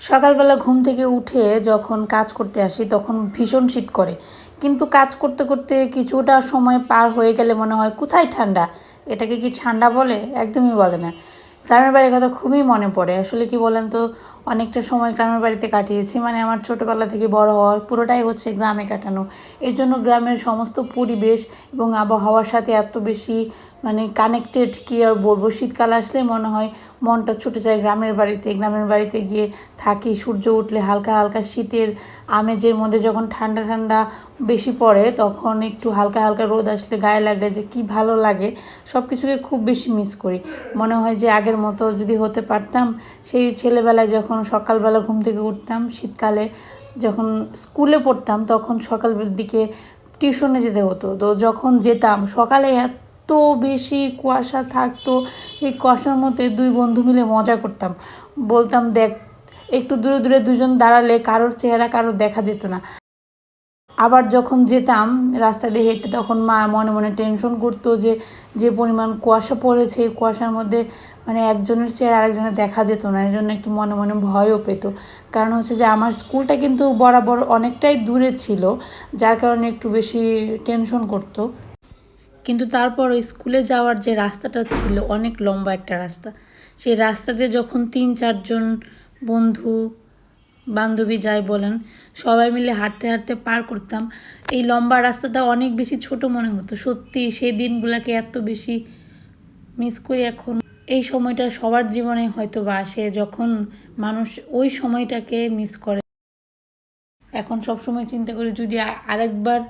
সকালবেলা ঘুম থেকে উঠে যখন কাজ করতে আসি, তখন ভীষণ শীত করে। কিন্তু কাজ করতে করতে কিছুটা সময় পার হয়ে গেলে মনে হয়, কোথায় ঠান্ডা? এটাকে কি ঠান্ডা বলে? একদমই বলে না। গ্রামের বাড়ির কথা খুবই মনে পড়ে। আসলে কি বলেন তো অনেকটা সময় গ্রামের বাড়িতে কাটিয়েছি। মানে আমার ছোটোবেলা থেকে বড় হওয়ার পুরোটাই হচ্ছে গ্রামে কাটানো। এর জন্য গ্রামের সমস্ত পরিবেশ এবং আবহাওয়ার সাথে এত বেশি মানে কানেক্টেড কী আর বলব? শীতকাল আসলে মনে হয় মনটা ছুটে যায় গ্রামের বাড়িতে। গ্রামের বাড়িতে গিয়ে থাকি, সূর্য উঠলে হালকা হালকা শীতের আমেজের মধ্যে যখন ঠান্ডা ঠান্ডা বেশি পড়ে, তখন একটু হালকা হালকা রোদ আসলে গায়ে লাগলে যে কি ভালো লাগে সব কিছুকে খুব বেশি মিস করি। মনে হয় যে আগের মতো যদি হতে পারতাম, সেই ছেলেবেলায় যখন সকালবেলা ঘুম থেকে উঠতাম, শীতকালে যখন স্কুলে পড়তাম তখন সকালের দিকে টিউশনে যেতে হতো। তো যখন যেতাম, সকালে এত বেশি কুয়াশা থাকতো, সেই কুয়াশার মধ্যে দুই বন্ধু মিলে মজা করতাম। বলতাম, দেখ, একটু দূরে দূরে দুজন দাঁড়ালে কারোর চেহারা কারোর দেখা যেত না। আবার যখন যেতাম, রাস্তা দিয়ে হেঁটে তখন মা মনে মনে টেনশন করতো যে যে পরিমাণ কুয়াশা পড়েছে, এই কুয়াশার মধ্যে মানে একজনের চেয়ে আরেকজনের দেখা যেত না এর জন্য একটু মনে মনে ভয়ও পেত। কারণ হচ্ছে যে, আমার স্কুলটা কিন্তু বরাবর অনেকটাই দূরে ছিল, যার কারণে একটু বেশি টেনশন করতো। কিন্তু তারপর স্কুলে যাওয়ার যে রাস্তাটা ছিল, অনেক লম্বা একটা রাস্তা। সেই রাস্তা দিয়ে যখন তিন চারজন বন্ধু বান্ধবী যাই বলেন, সবাই মিলে হাঁটতে হাঁটতে পার করতাম। এই লম্বা রাস্তাটা অনেক বেশি ছোট মনে হতো। সত্যি সেই দিনগুলোকে এত বেশি মিস করি এখন। এই সময়টা সবার জীবনে হয়তো বা আসে যখন মানুষ ওই সময়টাকে মিস করে। এখন সব সময় চিন্তা করি যদি আরেকবার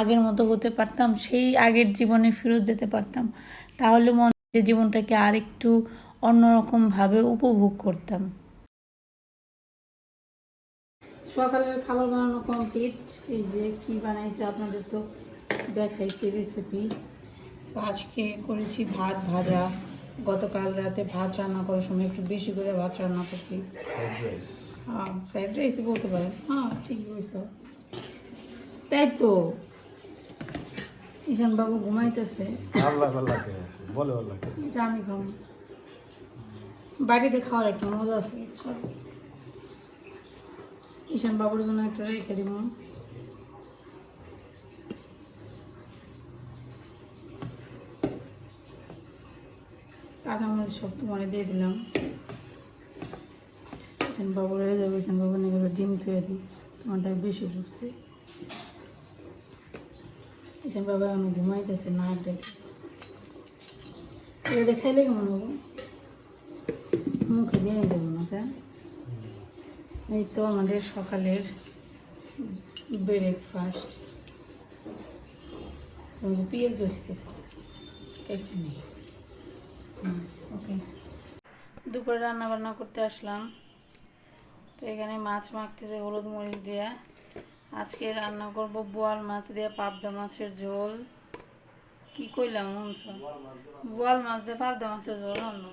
আগের মতো হতে পারতাম, সেই আগের জীবনে ফেরত যেতে পারতাম, তাহলে মনে যে জীবনটাকে আরেকটু অন্যরকমভাবে উপভোগ করতাম। সকালের খাবার বানানো কমপ্লিট এই যে কি বানাইছে আপনাদের তো দেখাইছি রেসিপি আজকে করেছি ভাত ভাজা। গতকাল রাতে ভাত রান্না করার সময় একটু বেশি করে ভাত রান্না করছি। হ্যাঁ ফ্রাইড রাইসই বলতে পারেন। হ্যাঁ ঠিকই বলছ। তাই তো। ঈশান বাবু ঘুমাইতেছে বলে এটা আমি খাব। বাড়িতে খাওয়ার একটা মজা আছে? ঈশান বাবুর জন্য একটা রেখে দিব। কাঁচামরিচ সব তোমার দিয়ে দিলাম। ঈশান বাবু রয়ে যাবে, ঈশান বাবু নিয়ে ডিম থুয়ে দিই তোমারটা বেশি পড়ছে। ঈশান বাবা আমি ঘুমাইতেছে না দেখাইলে কেমন হব? মুখে দিয়ে দেবো না তাই এই তো আমাদের সকালের ব্রেকফাস্ট পিএস দোষে কেসে নেই। ওকে দুপুরে রান্না বান্না করতে আসলাম। তো এখানে মাছ মাখতেছে, হলুদ মরিচ দিয়ে। আজকে রান্না করব বোয়াল মাছ দিয়ে, পাবদা মাছের ঝোল। কি কইলাম বোয়াল মাছ দিয়ে, পাবদা মাছের ঝোল রান্না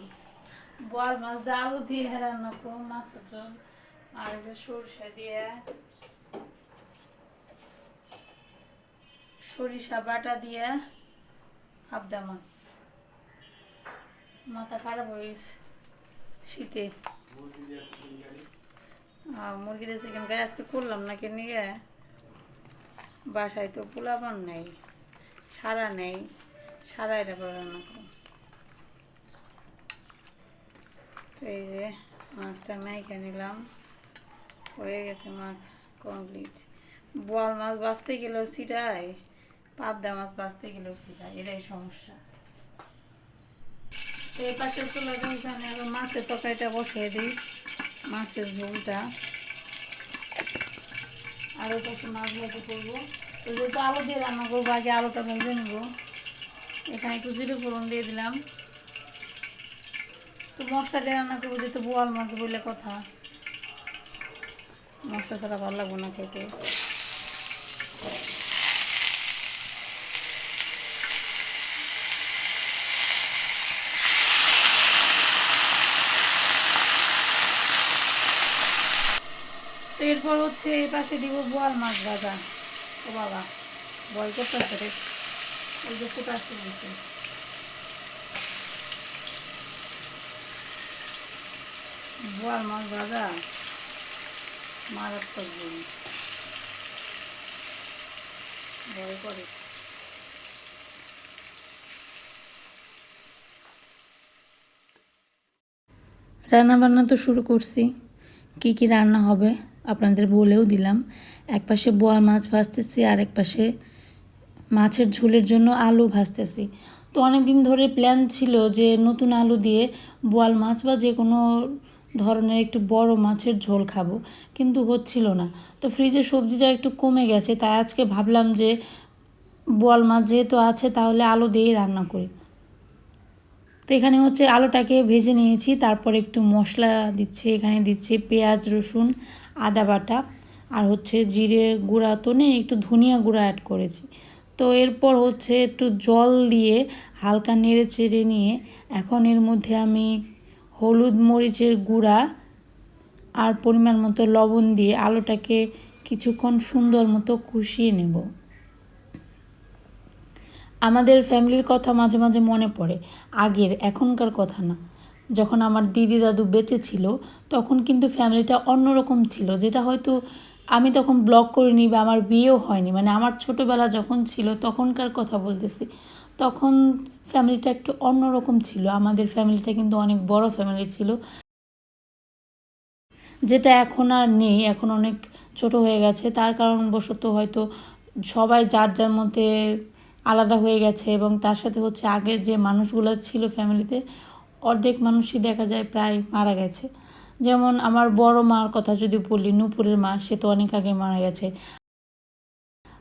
বোয়াল মাছ দিয়ে আলু দিয়ে রান্না করব, মাছের ঝোল। আর যে সরষে দিয়ে সরিষা বাটা দিয়ে পাবদা মাছ। মাথা খারাপ হয়ে শীতে। মুরগি দিয়ে চিকেন কারি আজকে করলাম না কে নিয়ে? বাসায় তো পোলাপান নেই, সারা নেই সারা এটা করে রান্না করো তো এই যে মাছটা মেখে নিলাম। হয়ে গেছে মাখ কমপ্লিট বোয়াল মাছ বাঁচতে গেলেও সিটাই পাবদা মাছ বাঁচতে গেলেও সিটাই এটাই সমস্যা। এই পাশের চলে যাচ্ছে আমি আবার মাছের তরকারিটা বসিয়ে দিই, মাছের ঝোলটা। আর ওই পাশে মাছ ভাজি করব। তো যেহেতু আলু দিয়ে রান্না করব, আগে আলুটা ভেজে নেব। এখানে একটু জিরে ফোড়ন দিয়ে দিলাম। তো মশলা দিয়ে রান্না করব, যেহেতু বোয়াল মাছ বলে কথা। মশলা ছাড়া ভালো লাগবে না খেতে। এরপর হচ্ছে এই পাশে দিব বোয়াল মাছ ভাজা। ও বাবা বয় করতেছে রে। ওই যে বলছে বোয়াল মাছ ভাজা? মারাত্মক জিনিস ভয় করে। রান্না বান্না তো শুরু করছি। কি কি রান্না হবে আপনাদের বলেও দিলাম। এক পাশে বোয়াল মাছ ভাজতেছি, আর এক পাশে মাছের ঝোলের জন্য আলু ভাজতেছি। তো অনেক দিন ধরে প্ল্যান ছিল যে নতুন আলু দিয়ে বোয়াল মাছ বা যে কোনো ধরনের একটু বড় মাছের ঝোল খাব, কিন্তু হচ্ছিল না। তো ফ্রিজে সবজিটা একটু কমে গেছে, তাই আজকে ভাবলাম যে বোয়াল মাছ যেহেতু আছে, তাহলে আলু দিয়েই রান্না করি। তো এখানে হচ্ছে আলুটাকে ভেজে নিয়েছি, তারপর একটু মশলা দিচ্ছি, এখানে দিচ্ছি পেঁয়াজ, রসুন, আদা বাটা, আর হচ্ছে জিরে গুঁড়া, তো নেই, একটু ধনিয়া গুঁড়া অ্যাড করেছি। তো এরপর হচ্ছে একটু জল দিয়ে হালকা নেড়ে চেড়ে নিয়ে, এখন এর মধ্যে আমি হলুদ মরিচের গুঁড়া আর পরিমাণ মতো লবণ দিয়ে আলুটাকে কিছুক্ষণ সুন্দর মতো কষিয়ে নেব। আমাদের ফ্যামিলির কথা মাঝে মাঝে মনে পড়ে, আগের এখনকার কথা না। যখন আমার দিদি দাদু বেঁচে ছিল, তখন কিন্তু ফ্যামিলিটা অন্যরকম ছিল, যেটা হয়তো আমি তখন ব্লগ করিনি বা আমার বিয়েও হয়নি মানে আমার ছোটোবেলা যখন ছিল তখনকার কথা বলতেছি, তখন ফ্যামিলিটা একটু অন্যরকম ছিল। আমাদের ফ্যামিলিটা কিন্তু অনেক বড় ফ্যামিলি ছিল। যেটা এখন আর নেই, এখন অনেক ছোট হয়ে গেছে। তার কারণবশত হয়তো সবাই যার যার মধ্যে আলাদা হয়ে গেছে এবং তার সাথে হচ্ছে আগের যে মানুষগুলো ছিল ফ্যামিলিতে অর্ধেক মানুষই দেখা যায় প্রায় মারা গেছে। যেমন আমার বড় মার কথা যদি বলি, নুপুরের মা, সে তো অনেক আগে মারা গেছে।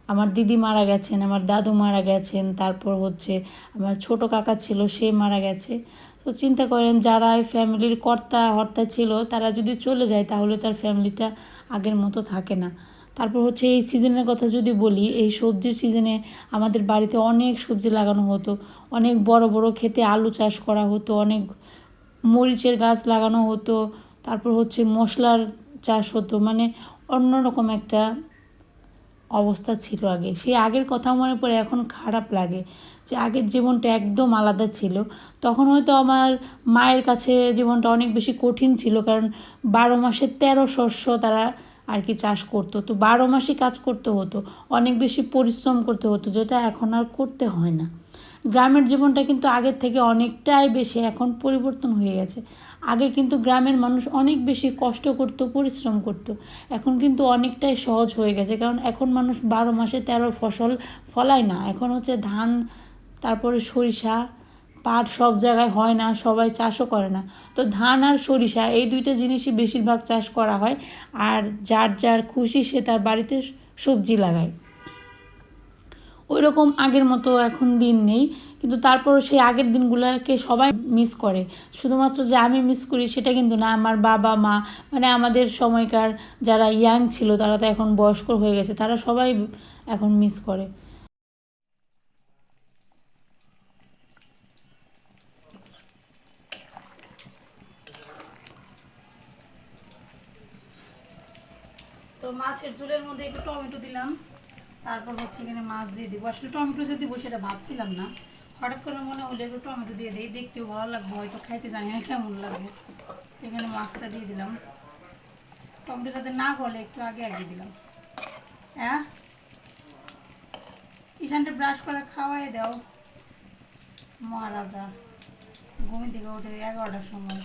আমার দিদি মারা গেছেন, আমার দাদু মারা গেছেন, তারপর হচ্ছে আমার ছোট কাকা ছিল, সে মারা গেছে। তো চিন্তা করেন, যারা ফ্যামিলির কর্তা হর্তা ছিল, তারা যদি চলে যায়, তাহলে তার ফ্যামিলিটা আগের মতো থাকে না। তারপর হচ্ছে এই সিজনের কথা যদি বলি, এই সবজির সিজনে আমাদের বাড়িতে অনেক সবজি লাগানো হতো। অনেক বড় বড় খেতে আলু চাষ করা হতো, অনেক মরিচের গাছ লাগানো হতো, তারপর হচ্ছে মশলার চাষ হতো। মানে অন্যরকম একটা অবস্থা ছিল আগে। সেই আগের কথা মনে পড়ে এখন খারাপ লাগে যে আগের জীবনটা একদম আলাদা ছিল। তখন হয়তো আমার মায়ের কাছে জীবনটা অনেক বেশি কঠিন ছিল কারণ বারো মাসে তেরো শস্য তারা আর কি চাষ করতো। তো বারো মাসই কাজ করতে হতো, অনেক বেশি পরিশ্রম করতে হতো, যেটা এখন আর করতে হয় না। গ্রামের জীবনটা কিন্তু আগের থেকে অনেকটাই বেশি এখন পরিবর্তন হয়ে গেছে। আগে কিন্তু গ্রামের মানুষ অনেক বেশি কষ্ট করতো, পরিশ্রম করতো। এখন কিন্তু অনেকটাই সহজ হয়ে গেছে। কারণ এখন মানুষ বারো মাসে তেরো ফসল ফলায় না। এখন হচ্ছে ধান, তারপরে সরিষা, পাট সব জায়গায় হয় না, সবাই চাষও করে না। তো ধান আর সরিষা এই দুইটা জিনিসই বেশিরভাগ চাষ করা হয়। আর যার যার খুশি সে তার বাড়িতে সবজি লাগায়। ওই রকম আগের মতো এখন দিন নেই। কিন্তু তারপরও সেই আগের দিনগুলোকে সবাই মিস করে। শুধুমাত্র যে আমি মিস করি সেটা কিন্তু না, আমার বাবা, মা মানে আমাদের সময়কার যারা ইয়াং ছিল তারা তো এখন বয়স্ক হয়ে গেছে, তারা সবাই এখন মিস করে। তো মাছের ঝোলের মধ্যে একটু টমেটো দিলাম। তারপর হচ্ছে এখানে মাছ দিয়ে দিব। আসলে টমেটো যদি দিব সেটা ভাবছিলাম না। হঠাৎ করে মনে হলো একটু টমেটো দিয়ে দিই, দেখতেও ভালো লাগবে, হয়তো খাইতে জানি না কেমন লাগবে। এখানে মাছটা দিয়ে দিলাম। টমেটো যাতে না গলে একটু আগে আগে দিলাম। হ্যাঁ? ইশানটা ব্রাশ করে খাওয়াই দাও। মহারাজা ঘুমি থেকে উঠে এগারোটার সময়।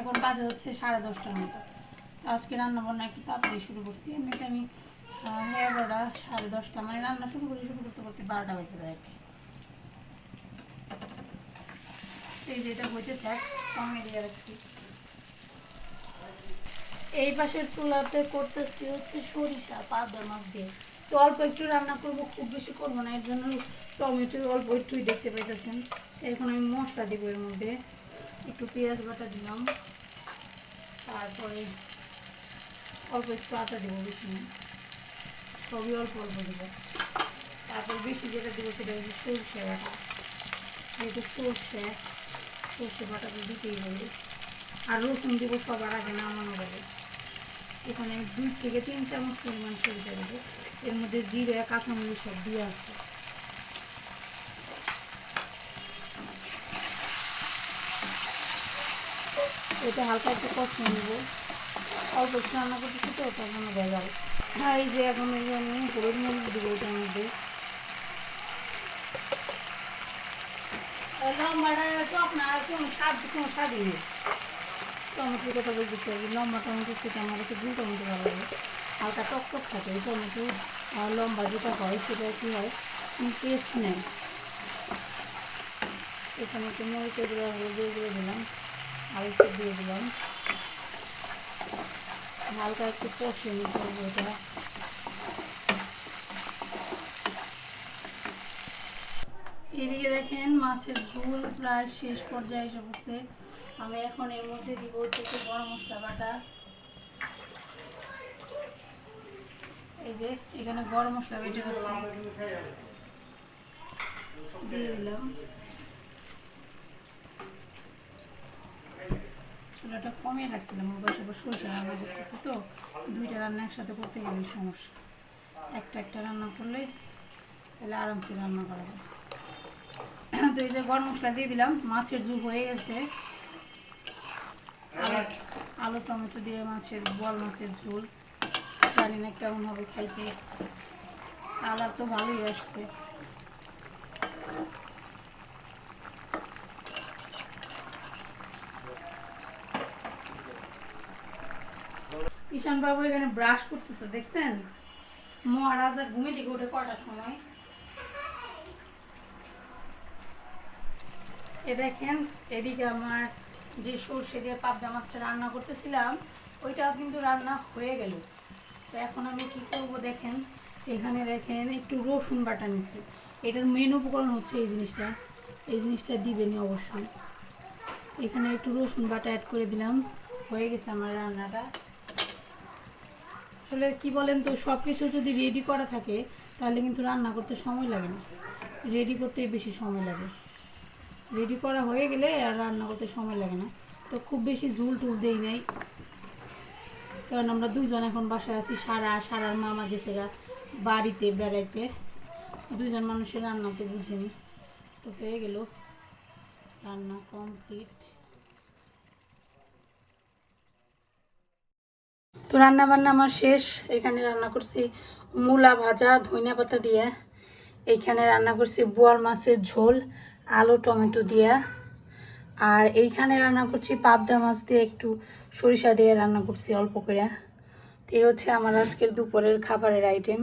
এখন বাজে হচ্ছে সাড়ে দশটার মতো। আজকে রান্না বান্না একটু তাড়াতাড়ি শুরু করছি। এমনিতে আমি এগারোটা সাড়ে দশটা মানে রান্না শুরু করি, শুরু করতে করতে বারোটা বেজে যায় আর কি। এই হইতে থাক কমে দিয়ে রাখছি। এই পাশের চুলাতে করতেছি হচ্ছে সরিষা পাবদা মাছ দিয়ে। তো অল্প একটু রান্না করব, খুব বেশি করব না, এর জন্য টমেটো অল্প একটুই দেখতে পাইতেছেন। এখন আমি মশলা দিব এর মধ্যে। একটু পেঁয়াজ বাটা দিলাম। তারপরে অল্প একটু আটা দেবো, বেশি না। সবই অল্প অল্প দেবো। তারপর বেশি যেটা দেবো সেটা হচ্ছে সরষে বাটা। যেহেতু সরষে সরষে বাটা তো দিতেই হবে। আর রসুন দেবো সবার আগে নামানো যাবে। এখানে আমি দুই থেকে তিন চামচ পরিমাণ সরিষা দেবো। এর মধ্যে জিরে, কাঁচামরিচ সব দিয়ে আছে এটা হালকা একটু কষিয়ে নেব। অল্প একটু রান্না করতেছি তো তার জন্য ভেজাল হ্যাঁ এই যে এখন এই যে আমি হলুদ মরিচ দিব এটার মধ্যে। লম্বাটা আপনার কোনো স্বাদ কোনো স্বাদই নেই। টমেটোর কথা বলতেছি আর লম্বা টমেটো সেটা আমার কাছে দুই টমেটো ভালো লাগে। হালকা টক টক থাকে এই টমেটো আর লম্বা যেটা হয় সেটা কী হয়? টেস্ট নেয় এখানে একটু হলুদ গুঁড়ো দিলাম আর একটু দিয়ে দিলাম। হালকা একটু কষিয়ে নিতে হবে এটা। এদিকে দেখেন মাছের ঝোল প্রায় শেষ পর্যায়ে এসে বসে আমি এখন এর মধ্যে দিব একটু গরম মশলা বাটা। এই যে, এখানে গরম মশলা বেটে দিয়ে দিলাম। চুলাটা কমিয়ে রাখছিলাম ওবার সবার সরষে রান্না করতেছি তো, দুইটা রান্না একসাথে করতে গেলে সমস্যা। একটা একটা রান্না করলে তাহলে আরামসে রান্না করা যায়। তো এই যে গরম মশলা দিয়ে দিলাম, মাছের ঝুল হয়ে গেছে। আলু টমেটো দিয়ে মাছের, বল মাছের ঝোল। জানি না কেমন হবে খাইতে কালার তো ভালোই আসছে। ঈশান বাবু এখানে ব্রাশ করতেছে, দেখছেন? মহারাজা ঘুমে থেকে উঠে কটার সময়? এ দেখেন, এদিকে আমার যে সর্ষে দিয়ে পাবদা মাছটা রান্না করতেছিলাম, ওইটাও কিন্তু রান্না হয়ে গেল। তো এখন আমি কি করব দেখেন, এখানে দেখেন একটু রসুন বাটা নিচ্ছি এটার মেন উপকরণ হচ্ছে এই জিনিসটা। এই জিনিসটা দিবেনি অবশ্যই। এখানে একটু রসুন বাটা অ্যাড করে দিলাম। হয়ে গেছে আমার রান্নাটা। আসলে কি বলেন তো সব কিছু যদি রেডি করা থাকে, তাহলে কিন্তু রান্না করতে সময় লাগে না। রেডি করতেই বেশি সময় লাগে। রেডি করা হয়ে গেলে আর রান্না করতে সময় লাগে না। তো খুব বেশি ঝুল টুল দেই নাই। কারণ আমরা দুইজন এখন বাসায় আছি, সারা, সারার মামা গেছে গা বাড়িতে, বেড়াইতে। দুইজন মানুষের রান্না তো বুঝেনি। তো হয়ে গেল রান্না কমপ্লিট তো রান্না বান্না আমার শেষ। এখানে রান্না করছি মূলা ভাজা, ধনিয়া পাতা দিয়ে। এইখানে রান্না করছি বোয়াল মাছের ঝোল, আলু, টমেটো দিয়ে। আর এইখানে রান্না করছি পাবদা মাছ দিয়ে একটু সরিষা দিয়ে রান্না করছি অল্প করে। তো এই হচ্ছে আমার আজকের দুপুরের খাবারের আইটেম